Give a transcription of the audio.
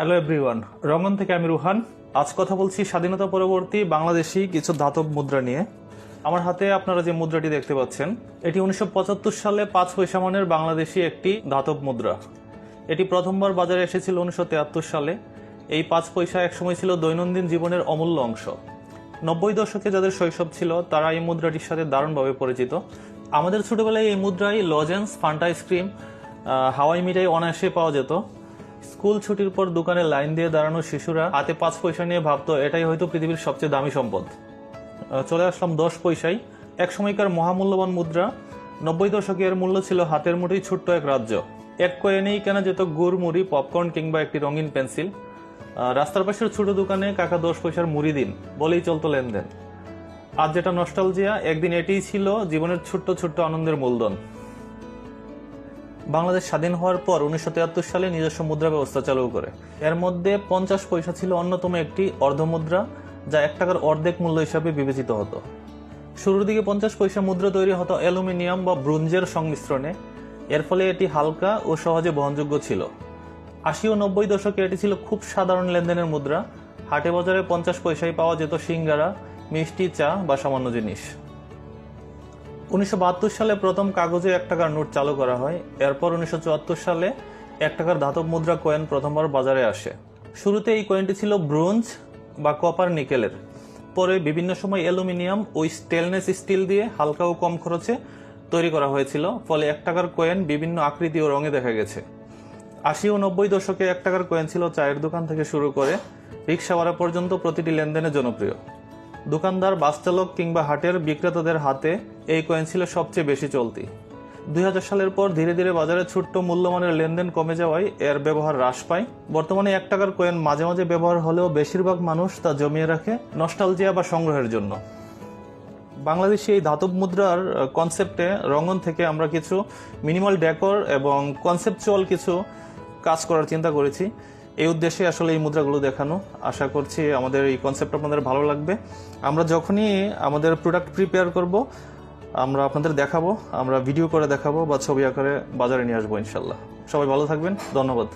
Hello everyone রঙ্গন থেকে আমি রুহান। আজ কথা বলছি স্বাধীনতা পরবর্তী বাংলাদেশি কিছু ধাতব মুদ্রা নিয়ে। আমার হাতে আপনারা যে মুদ্রাটি দেখতে পাচ্ছেন, এটি উনিশশো পঁচাত্তর সালে পাঁচ পয়সা মানের বাংলাদেশি একটি ধাতব মুদ্রা। এটি প্রথমবার বাজারে এসেছিল উনিশশো সালে। এই পাঁচ পয়সা একসময় ছিল দৈনন্দিন জীবনের অমূল্য অংশ। নব্বই দশকে যাদের শৈশব ছিল, তারা এই মুদ্রাটির সাথে দারুণভাবে পরিচিত। আমাদের ছোটবেলায় এই মুদ্রায় লজেন্স, ফান্টা আইসক্রিম হাওয়াই মিঠাই অনায়াসে পাওয়া যেত। স্কুল ছুটির পর দোকানে লাইন দিয়ে দাঁড়ানো শিশুরা হাতে পাঁচ পয়সা নিয়ে ভাবতো, এটাই হয়তো পৃথিবীর সবচেয়ে দামি সম্পদ। চলে আসলাম দশ পয়সায়। এক সময়কার মহামূল্যবান মুদ্রা, নব্বই দশকে এর মূল্য ছিল হাতের মুঠোই ছোট্ট এক রাজ্য। এক কয়েনেই কেনা যেত গুড় মুড়ি পপকর্ন কিংবা একটি রঙিন পেন্সিল। রাস্তার পাশের ছোট দোকানে কাকা দশ পয়সার মুড়ি দিন, বলেই চলতো লেনদেন। আজ যেটা নস্টালজিয়া একদিন এটিই ছিল জীবনের ছোট্ট ছোট্ট আনন্দের মূলধন। বাংলাদেশ স্বাধীন হওয়ার পর উনিশশো তিয়াত্তর সালে নিজস্ব মুদ্রা ব্যবস্থা চালু করে। এর মধ্যে পঞ্চাশ পয়সা ছিল অন্যতম একটি অর্ধমুদ্রা যা এক টাকার অর্ধেক মূল্য হিসাবে বিবেচিত হতো। শুরুর দিকে পঞ্চাশ পয়সা মুদ্রা তৈরি হতো অ্যালুমিনিয়াম বা ব্রোঞ্জের সংমিশ্রণে। এর ফলে এটি হালকা ও সহজে বহনযোগ্য ছিল। আশি ও নব্বই দশকে এটি ছিল খুব সাধারণ লেনদেনের মুদ্রা। হাটে বাজারে পঞ্চাশ পয়সায় পাওয়া যেত সিঙ্গারা, মিষ্টি, চা বা সামান্য জিনিস। উনিশশো বাহাত্তর সালে প্রথম কাগজে এক টাকার নোট চালু করা হয়। এরপর উনিশশো চুয়াত্তর সালে এক টাকার ধাতব মুদ্রা কয়েন প্রথমবার বাজারে আসে। শুরুতে এই কয়েনটি ছিল ব্রোঞ্জ বা কপার নিকেলের পরে বিভিন্ন সময় অ্যালুমিনিয়াম ও স্টেনলেস স্টিল দিয়ে হালকা ও কম খরচে তৈরি করা হয়েছিল, ফলে এক টাকার কয়েন বিভিন্ন আকৃতি ও রঙে দেখা গেছে। আশি ও নব্বই দশকে এক টাকার কয়েন ছিল চায়ের দোকান থেকে শুরু করে রিক্সা ভাড়া পর্যন্ত প্রতিটি লেনদেনে জনপ্রিয়। দোকানদার বাস চালক কিংবা হাটের বিক্রেতাদের হাতে এই কয়েন ছিল সবচেয়ে বেশি চলতি। দু হাজার সালের পর ধীরে ধীরে বাজারে ছোট্ট মূল্যমানের লেনদেন কমে যাওয়ায় এর ব্যবহার হ্রাস পায়। বর্তমানে এক টাকার কয়েন মাঝে মাঝে ব্যবহার হলেও বেশিরভাগ মানুষ তা জমিয়ে রাখে নস্টালজিয়া বা সংগ্রহের জন্য। বাংলাদেশে এই ধাতব মুদ্রার কনসেপ্টে রঙ্গন থেকে আমরা কিছু মিনিমাল ডেকর এবং কনসেপচুয়াল কিছু কাজ করার চিন্তা করেছি। এই উদ্দেশ্যে আসলে এই মুদ্রাগুলো দেখানো। আশা করছি আমাদের এই কনসেপ্ট আপনাদের ভালো লাগবে। আমরা যখনই আমাদের প্রোডাক্ট প্রিপেয়ার করব, আমরা আপনাদের দেখাবো, আমরা ভিডিও করে দেখাবো বা ছবি আকারে বাজারে নিয়ে আসব ইনশাল্লাহ। সবাই ভালো থাকবেন। ধন্যবাদ।